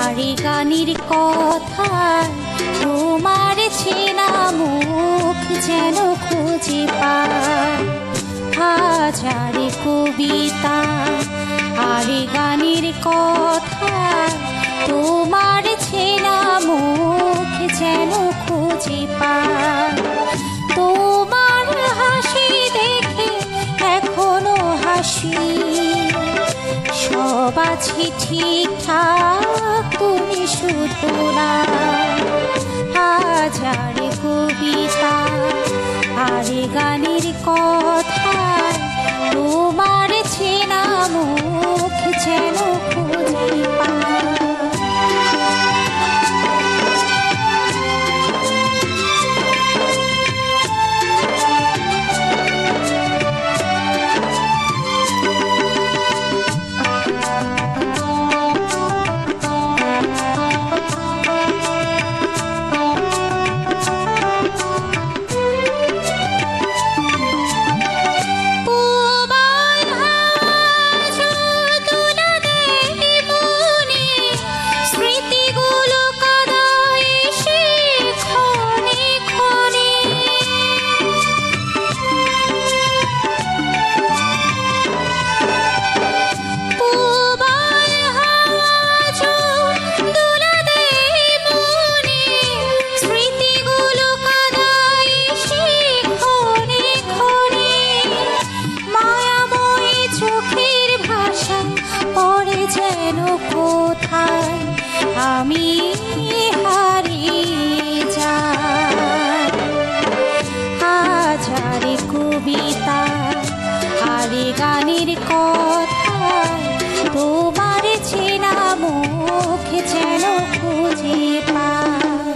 আরে গানের কথা, তোমার চেনা মুখ যেন খুঁজে পায়। হাজারে কবিতা আরে গানের কথা, তোমার চেনা মুখ যেন খুঁজে পায়। তোমার হাসি দেখে এখনও হাসি সব আছি ঠিকঠাক তুমি শুধু না। হাজার কবিতা, আরে গানের কথা তোমার চেনা মুখ যেন আমি হারিয়ে যাই। হাজারে কবিতা আরে গানের কথা, তোমার চেনা মুখ যেন খুঁজে পায়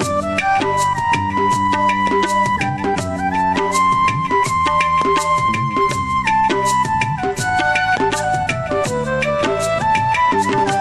সন্ধ্যা